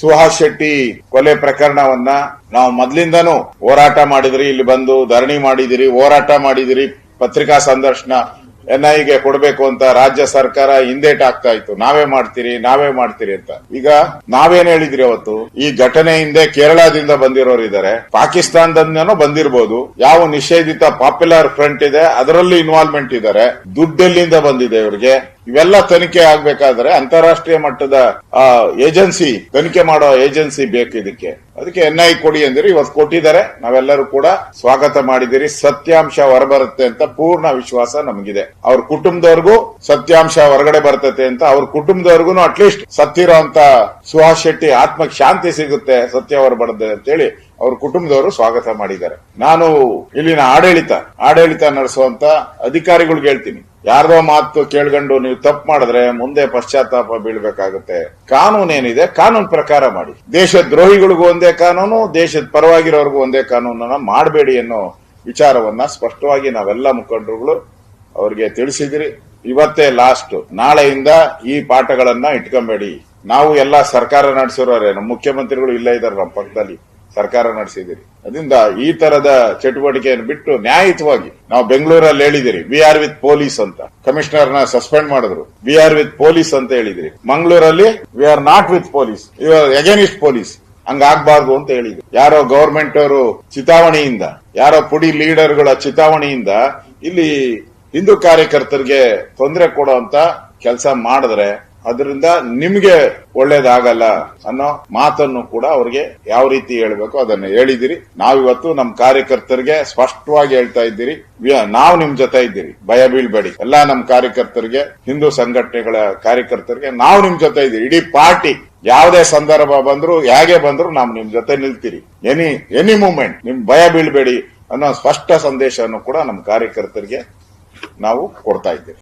ಸುಹಾಸ್ ಶೆಟ್ಟಿ ಕೊಲೆ ಪ್ರಕರಣವನ್ನ ನಾವು ಮೊದ್ಲಿಂದನೂ ಹೋರಾಟ ಮಾಡಿದ್ರಿ, ಇಲ್ಲಿ ಬಂದು ಧರಣಿ ಮಾಡಿದಿರಿ, ಹೋರಾಟ ಮಾಡಿದಿರಿ, ಪತ್ರಿಕಾ ಸಂದರ್ಶನ ಎನ್ಐಗೆ ಕೊಡಬೇಕು ಅಂತ ರಾಜ್ಯ ಸರ್ಕಾರ ಹಿಂದೇಟ್ ಆಗ್ತಾ ಇತ್ತು. ನಾವೇ ಮಾಡ್ತೀರಿ ನಾವೇ ಮಾಡ್ತೀರಿ ಅಂತ. ಈಗ ನಾವೇನ್ ಹೇಳಿದ್ರಿ ಅವತ್ತು? ಈ ಘಟನೆ ಹಿಂದೆ ಕೇರಳದಿಂದ ಬಂದಿರೋರು ಇದ್ದಾರೆ. ಪಾಕಿಸ್ತಾನದಿಂದನೂ ಬಂದಿರಬಹುದು ಯಾವ ನಿಷೇಧಿತ ಪಾಪ್ಯುಲರ್ ಫ್ರಂಟ್ ಇದೆ, ಅದರಲ್ಲಿ ಇನ್ವಾಲ್ವ್ಮೆಂಟ್ ಇದ್ದಾರೆ. ದುಡ್ಡೆಲ್ಲಿಂದ ಬಂದಿದೆ ಇವರಿಗೆ. ಇವೆಲ್ಲ ತನಿಖೆ ಆಗ್ಬೇಕಾದ್ರೆ ಅಂತಾರಾಷ್ಟ್ರೀಯ ಮಟ್ಟದ ಏಜೆನ್ಸಿ, ತನಿಖೆ ಮಾಡೋ ಏಜೆನ್ಸಿ ಬೇಕು ಇದಕ್ಕೆ. ಅದಕ್ಕೆ ಎನ್ ಐ ಕೊಡಿ ಅಂದ್ರೆ ಇವತ್ತು ಕೊಟ್ಟಿದ್ದಾರೆ. ನಾವೆಲ್ಲರೂ ಕೂಡ ಸ್ವಾಗತ ಮಾಡಿದಿರಿ. ಸತ್ಯಾಂಶ ಹೊರಬರುತ್ತೆ ಅಂತ ಪೂರ್ಣ ವಿಶ್ವಾಸ ನಮಗಿದೆ. ಅವ್ರ ಕುಟುಂಬದವ್ರಿಗೂ ಸತ್ಯಾಂಶ ಹೊರಗಡೆ ಬರ್ತತೆ ಅಂತ ಅವ್ರ ಕುಟುಂಬದವ್ರಿಗೂ ಅಟ್ಲೀಸ್ಟ್ ಸತ್ತಿರೋ ಅಂತ ಸುಹಾಸ್ ಶೆಟ್ಟಿ ಆತ್ಮಕ್ ಶಾಂತಿ ಸಿಗುತ್ತೆ, ಸತ್ಯ ಅಂತ ಅಂತೇಳಿ ಅವ್ರ ಕುಟುಂಬದವರು ಸ್ವಾಗತ ಮಾಡಿದ್ದಾರೆ. ನಾನು ಇಲ್ಲಿನ ಆಡಳಿತ ಆಡಳಿತ ನಡೆಸುವಂತ ಅಧಿಕಾರಿಗಳಿಗೆ ಹೇಳ್ತೀನಿ. ಯಾರ್ದೋ ಮಾತು ಕೇಳ್ಕೊಂಡು ನೀವು ತಪ್ಪು ಮಾಡಿದ್ರೆ ಮುಂದೆ ಪಶ್ಚಾತ್ತಾಪ ಬೀಳ್ಬೇಕಾಗುತ್ತೆ. ಕಾನೂನು ಏನಿದೆ, ಕಾನೂನು ಪ್ರಕಾರ ಮಾಡಿ. ದೇಶದ ದ್ರೋಹಿಗಳಿಗೂ ಒಂದೇ ಕಾನೂನು, ದೇಶದ ಪರವಾಗಿರೋರಿಗೂ ಒಂದೇ ಕಾನೂನನ್ನ ಮಾಡಬೇಡಿ ಅನ್ನೋ ವಿಚಾರವನ್ನ ಸ್ಪಷ್ಟವಾಗಿ ನಾವೆಲ್ಲ ಮುಖಂಡರುಗಳು ಅವ್ರಿಗೆ ತಿಳಿಸಿದಿರಿ. ಇವತ್ತೇ ಲಾಸ್ಟ್, ನಾಳೆಯಿಂದ ಈ ಪಾಠಗಳನ್ನ ಇಟ್ಕೊಂಬೇಡಿ. ನಾವು ಎಲ್ಲ ಸರ್ಕಾರ ನಡೆಸಿರೋರೆ, ನಮ್ಮ ಮುಖ್ಯಮಂತ್ರಿಗಳು ಇಲ್ಲೇ ಇದ್ದಾರೆ ನಮ್ಮ ಪಕ್ಕದಲ್ಲಿ. ಸರ್ಕಾರ ನಡೆಸಿದಿರಿ ಅದರಿಂದ ಈ ತರದ ಚಟುವಟಿಕೆಯನ್ನು ಬಿಟ್ಟು ನ್ಯಾಯಯುತವಾಗಿ ನಾವು ಬೆಂಗಳೂರಲ್ಲಿ ಹೇಳಿದಿರಿ ವಿ ಆರ್ ವಿತ್ ಪೊಲೀಸ್ ಅಂತ. ಕಮಿಷನರ್ನ ಸಸ್ಪೆಂಡ್ ಮಾಡಿದ್ರು. ವಿ ಆರ್ ವಿತ್ ಪೊಲೀಸ್ ಅಂತ ಹೇಳಿದಿರಿ ಮಂಗಳೂರಲ್ಲಿ we are not with police you are against police ಹಂಗಾಗ್ಬಾರ್ದು ಅಂತ ಹೇಳಿದ್ರು. ಯಾರೋ ಗವರ್ಮೆಂಟ್ ಅವರು ಚಿತಾವಣೆಯಿಂದ, ಯಾರೋ ಪುಡಿ ಲೀಡರ್ಗಳ ಚಿತಾವಣೆಯಿಂದ ಇಲ್ಲಿ ಹಿಂದೂ ಕಾರ್ಯಕರ್ತರಿಗೆ ತೊಂದರೆ ಕೊಡುವಂತ ಕೆಲಸ ಮಾಡಿದ್ರೆ ಅದರಿಂದ ನಿಮ್ಗೆ ಒಳ್ಳೇದಾಗಲ್ಲ ಅನ್ನೋ ಮಾತನ್ನು ಕೂಡ ಅವ್ರಿಗೆ ಯಾವ ರೀತಿ ಹೇಳ್ಬೇಕು ಅದನ್ನ ಹೇಳಿದಿರಿ. ನಾವಿವತ್ತು ನಮ್ಮ ಕಾರ್ಯಕರ್ತರಿಗೆ ಸ್ಪಷ್ಟವಾಗಿ ಹೇಳ್ತಾ ಇದ್ದೀರಿ. ನಾವು ನಿಮ್ ಜೊತೆ ಇದ್ದೀರಿ. ಭಯ ಬೀಳ್ಬೇಡಿ. ಎಲ್ಲಾ ನಮ್ಮ ಕಾರ್ಯಕರ್ತರಿಗೆ, ಹಿಂದೂ ಸಂಘಟನೆಗಳ ಕಾರ್ಯಕರ್ತರಿಗೆ ನಾವು ನಿಮ್ ಜೊತೆ ಇದ್ದೀರಿ. ಇಡೀ ಪಾರ್ಟಿ ಯಾವುದೇ ಸಂದರ್ಭ ಬಂದ್ರು, ಹೇಗೆ ಬಂದ್ರು ನಾವು ನಿಮ್ ಜೊತೆ ನಿಲ್ತೀರಿ. ಎನಿ ಎನಿ ಮೂಮೆಂಟ್, ನಿಮ್ ಭಯ ಬೀಳ್ಬೇಡಿ ಅನ್ನೋ ಸ್ಪಷ್ಟ ಸಂದೇಶವನ್ನು ಕೂಡ ನಮ್ಮ ಕಾರ್ಯಕರ್ತರಿಗೆ ನಾವು ಕೊಡ್ತಾ ಇದ್ದೀವಿ